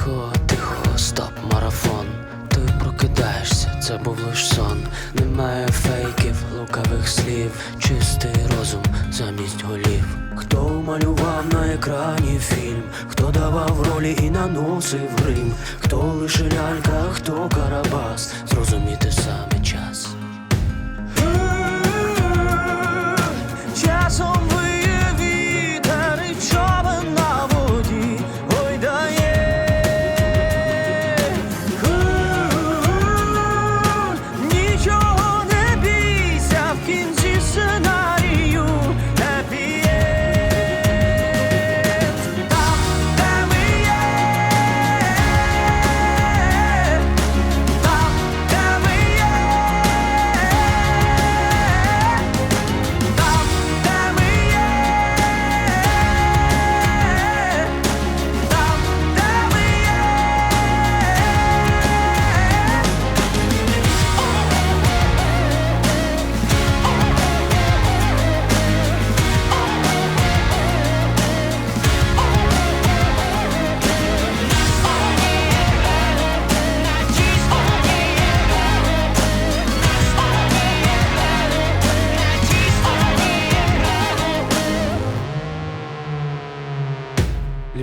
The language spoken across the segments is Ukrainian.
Тихо, тихо, стоп, марафон. Ти прокидаєшся, це був лиш сон. Немає фейків, лукавих слів, чистий розум замість голів. Хто малював на екрані фільм, хто давав ролі і наносив рим, хто лише лялька, хто карабас, зрозуміти сам.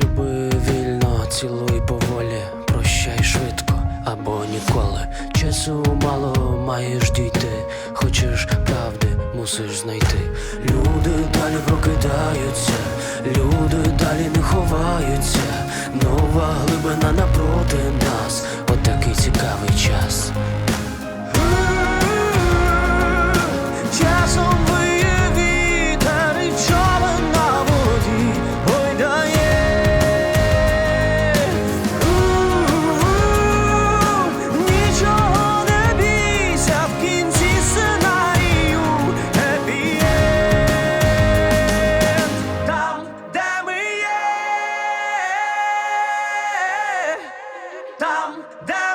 Люби вільно, цілуй поволі, прощай швидко або ніколи. Часу мало маєш дійти, хочеш правди, мусиш знайти. Люди далі прокидаються, люди далі не ховаються. Нова глибина напроти down.